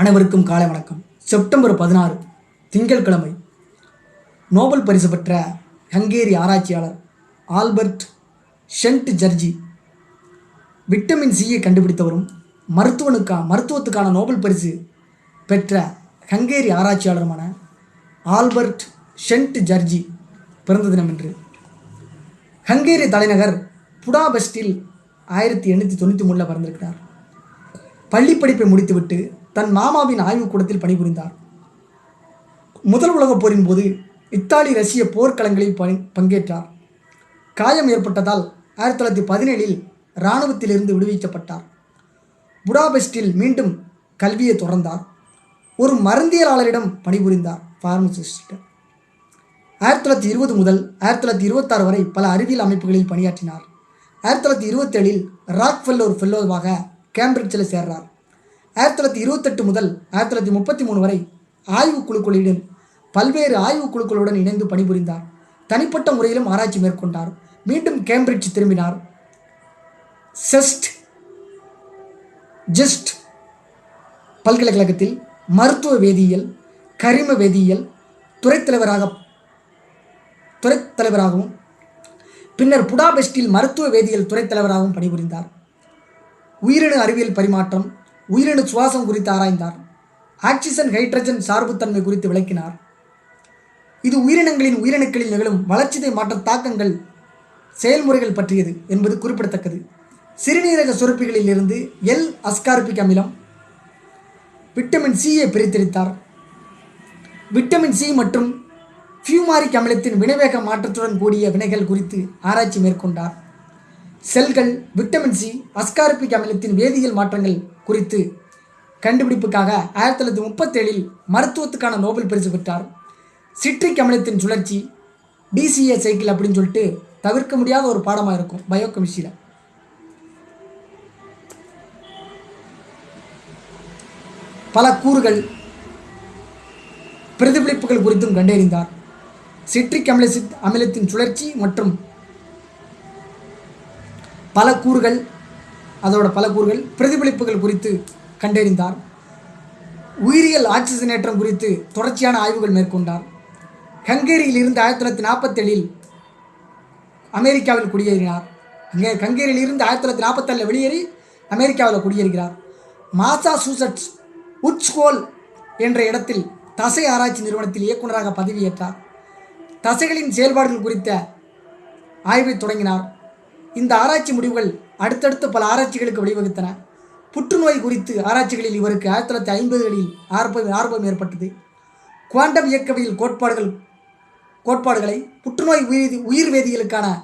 அனைவருக்கும் காலை வணக்கம். செப்டம்பர் பதினாறு திங்கட்கிழமை நோபல் பரிசு பெற்ற ஹங்கேரி ஆராய்ச்சியாளர் ஆல்பர்ட் ஷென்ட் ஜர்ஜி விட்டமின் சியை கண்டுபிடித்தவரும் மருத்துவனுக்கா மருத்துவத்துக்கான நோபல் பரிசு பெற்ற ஹங்கேரி ஆராய்ச்சியாளருமான ஆல்பர்ட் ஷென்ட் ஜர்ஜி பிறந்த தினம் இன்று. ஹங்கேரி தலைநகர் புடாபெஸ்டில் ஆயிரத்தி எண்ணூற்றி தொண்ணூற்றி மூணில் பிறந்திருக்கிறார். பள்ளிப்படிப்பை முடித்துவிட்டு தன் மாமாவின் ஆய்வுக்கூடத்தில் பணிபுரிந்தார். முதல் உலகப் போரின் போது இத்தாலி ரஷ்ய போர்க்களங்களில் பங்கேற்றார். காயம் ஏற்பட்டதால் ஆயிரத்தி தொள்ளாயிரத்தி பதினேழில் இராணுவத்திலிருந்து விடுவிக்கப்பட்டார். புடாபெஸ்டில் மீண்டும் கல்வியை தொடர்ந்தார். ஒரு மருந்தியலாளரிடம் பணிபுரிந்தார் ஃபார்மசிஸ்ட். ஆயிரத்தி தொள்ளாயிரத்தி இருபது முதல் ஆயிரத்தி தொள்ளாயிரத்தி இருபத்தாறு வரை பல அறிவியல் அமைப்புகளில் பணியாற்றினார். ஆயிரத்தி தொள்ளாயிரத்தி இருபத்தேழில் ராக் ஃபெல்லோர் ஃபெல்லோவாக கேம்பிரிட்ஜில் சேர்றார். ஆயிரத்தி தொள்ளாயிரத்தி இருபத்தெட்டு முதல் ஆயிரத்தி தொள்ளாயிரத்தி முப்பத்தி மூணு வரை ஆய்வுக் குழுக்களுடன் பல்வேறு ஆய்வு குழுக்களுடன் இணைந்து பணிபுரிந்தார். தனிப்பட்ட முறையிலும் ஆராய்ச்சி மேற்கொண்டார். மீண்டும் கேம்பிரிட்ஜ் திரும்பினார். செஸ்ட் ஜெஸ்ட் பல்கலைக்கழகத்தில் மருத்துவ வேதியியல் கரிம வேதியியல் துறைத்தலைவராக துறைத்தலைவராகவும் தலைவராகவும் பின்னர் புடாபெஸ்டில் மருத்துவ வேதியியல் துறைத்தலைவராகவும் பணிபுரிந்தார். உயிரின அறிவியல் பரிமாற்றம் உயிரணு சுவாசம் குறித்து ஆராய்ந்தார். ஆக்சிஜன் ஹைட்ரஜன் சார்புத்தன்மை குறித்து விளக்கினார். இது உயிரினங்களின் உயிரணுக்களில் நிகழும் வளர்ச்சிதை மாற்ற தாக்கங்கள் செயல்முறைகள் பற்றியது என்பது குறிப்பிடத்தக்கது. சிறுநீரக சுரப்பிகளில் இருந்து எல் அஸ்கார்பிக் அமிலம் விட்டமின் சியை பிரித்தெடுத்தார். விட்டமின் சி மற்றும் ஃபியூமாரிக் அமிலத்தின் வினைவேக மாற்றத்துடன் கூடிய வினைகள் குறித்து ஆராய்ச்சி மேற்கொண்டார். செல்கள் விட்டமின் சி அஸ்கார்பிக் அமிலத்தின் வேதியியல் மாற்றங்கள் குறித்து கண்டுபிடிப்புக்காக ஆயிரத்தி தொள்ளாயிரத்தி முப்பத்தேழில் மருத்துவத்துக்கான நோபல் பரிசு பெற்றார். சிட்ரிக் அமிலத்தின் சுழற்சி டிசிஏ சைக்கிள் அப்படின்னு சொல்லிட்டு தவிர்க்க முடியாத ஒரு பாடமாக இருக்கும் பயோ கெமிஸ்ட்ரியில் பல கூறுகள் பிரதிபலிப்புகள் குறித்தும் கண்டறிந்தார். சிட்ரிக் அமிலசித் அமிலத்தின் சுழற்சி மற்றும் பல கூறுகள் அதோட பல கூறுகள் பிரதிபலிப்புகள் குறித்து கண்டறிந்தார். உயிரியல் ஆக்சிஜனேற்றம் குறித்து தொடர்ச்சியான ஆய்வுகள் மேற்கொண்டார். ஹங்கேரியில் இருந்து ஆயிரத்தி தொள்ளாயிரத்தி நாற்பத்தேழில் அமெரிக்காவில் குடியேறினார். அங்கே ஹங்கேரியில் இருந்து ஆயிரத்தி தொள்ளாயிரத்தி நாற்பத்தேழில் வெளியேறி அமெரிக்காவில் குடியேறுகிறார். மாசாசூசட்ஸ் உட்ஸ்கோல் என்ற இடத்தில் தசை ஆராய்ச்சி நிறுவனத்தில் இயக்குநராக பதவியேற்றார். தசைகளின் செயல்பாடுகள் குறித்த ஆய்வை தொடங்கினார். இந்த ஆராய்ச்சி முடிவுகள் அடுத்தடுத்து பல ஆராய்ச்சிகளுக்கு வழிவகுத்தன. புற்றுநோய் குறித்து ஆராய்ச்சிகளில் இவருக்கு ஆயிரத்தி தொள்ளாயிரத்தி ஐம்பதுகளில் ஆர்வம் ஆர்வம் ஏற்பட்டது. குவாண்டம் இயக்கவியல் கோட்பாடுகள் கோட்பாடுகளை புற்றுநோய் உயிர் உயிர் வேதியியலுக்கான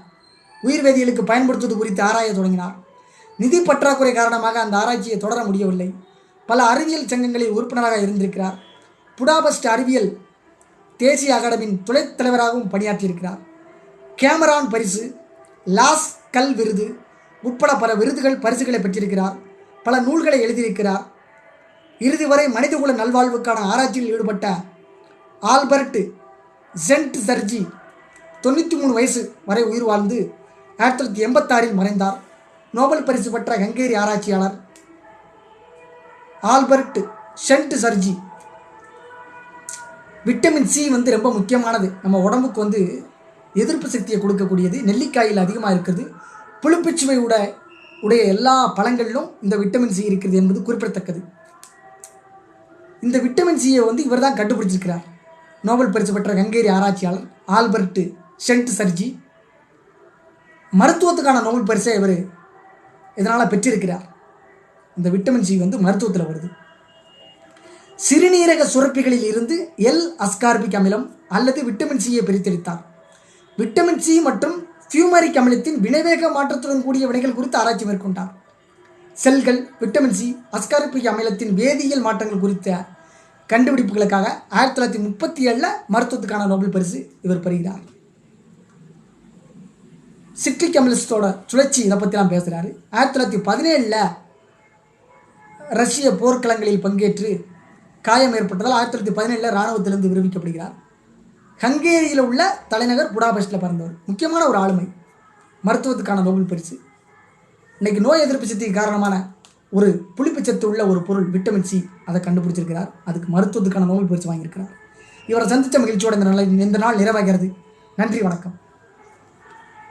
உயிர் வேதியியலுக்கு பயன்படுத்துவது குறித்து ஆராய தொடங்கினார். நிதி பற்றாக்குறை காரணமாக அந்த ஆராய்ச்சியை தொடர முடியவில்லை. பல அறிவியல் சங்கங்களில் உறுப்பினராக இருந்திருக்கிறார். புடாபஸ்ட் அறிவியல் தேசிய அகாடமியின் துணைத் தலைவராகவும் பணியாற்றியிருக்கிறார். கேமரான் பரிசு லாஸ் கல் விருது உட்பட பல விருதுகள் பரிசுகளை பெற்றிருக்கிறார். பல நூல்களை எழுதியிருக்கிறார். இறுதி வரை மனிதகுல நல்வாழ்வுக்கான ஆராய்ச்சியில் ஈடுபட்ட ஆல்பர்ட் சென்ட் சர்ஜி தொண்ணூற்றி மூணு வயசு வரை உயிர் வாழ்ந்து ஆயிரத்தி தொள்ளாயிரத்தி எண்பத்தாறில் மறைந்தார். நோபல் பரிசு பெற்ற ஹங்கேரி ஆராய்ச்சியாளர் Albert Szent Gyorgyi vitamin C வந்து ரொம்ப முக்கியமானது. நம்ம உடம்புக்கு வந்து எதிர்ப்பு சக்தியை கொடுக்கக்கூடியது. நெல்லிக்காயில் அதிகமாக இருக்குது புளிப்புச்சுவை உட உடைய எல்லா பழங்களிலும் இந்த விட்டமின் சி இருக்கிறது என்பது குறிப்பிடத்தக்கது. இந்த விட்டமின் சியை வந்து இவர் தான் கண்டுபிடிச்சிருக்கிறார். நோபல் பரிசு பெற்ற ஹங்கேரி ஆராய்ச்சியாளர் ஆல்பர்ட் ஷென்ட் சர்ஜி. மருத்துவத்துக்கான நோபல் பரிசை இவர் இதனால் பெற்றிருக்கிறார். இந்த விட்டமின் சி வந்து மருத்துவத்தில் வருது. சிறுநீரக சுரப்பிகளில் இருந்து எல் அஸ்கார்பிக் அமிலம் அல்லது விட்டமின் சியை பிரித்தெடுத்தார். விட்டமின் சி மற்றும் ஃபியூமரிக் அமிலத்தின் வினைவேக மாற்றத்துடன் கூடிய வினைகள் குறித்து ஆராய்ச்சி மேற்கொண்டார். செல்கள் விட்டமின் சி அஸ்கார்பிக் அமிலத்தின் வேதியியல் மாற்றங்கள் குறித்த கண்டுபிடிப்புகளுக்காக ஆயிரத்தி தொள்ளாயிரத்தி முப்பத்தி ஏழில் மருத்துவத்துக்கான நோபல் பரிசு இவர் பெறுகிறார். சிட்ரிக் அமிலத்தோட சுழற்சி இதை பற்றிலாம் பேசுகிறாரு ஆயிரத்தி தொள்ளாயிரத்தி பதினேழில் ரஷ்ய போர்க்களங்களில் பங்கேற்று காயம் ஏற்பட்டதால் ஆயிரத்தி தொள்ளாயிரத்தி பதினேழில் இராணுவத்திலிருந்து விடுவிக்கப்படுகிறார். ஹங்கேரியில் உள்ள தலைநகர் புடாபெஸ்டில் பிறந்தவர். முக்கியமான ஒரு ஆளுமை. மருத்துவத்துக்கான நோபல் பரிசு. இன்றைக்கி நோய் எதிர்ப்பு சக்திக்கு காரணமான ஒரு புளிப்புச்சத்து உள்ள ஒரு பொருள் விட்டமின் சி அதை கண்டுபிடிச்சிருக்கிறார். அதுக்கு மருத்துவத்துக்கான நோபல் பரிசு வாங்கியிருக்கிறார். இவரை சந்தித்த மகிழ்ச்சியோட இந்த நாள் இந்த நாள் நிறைவாகிறது. நன்றி வணக்கம்.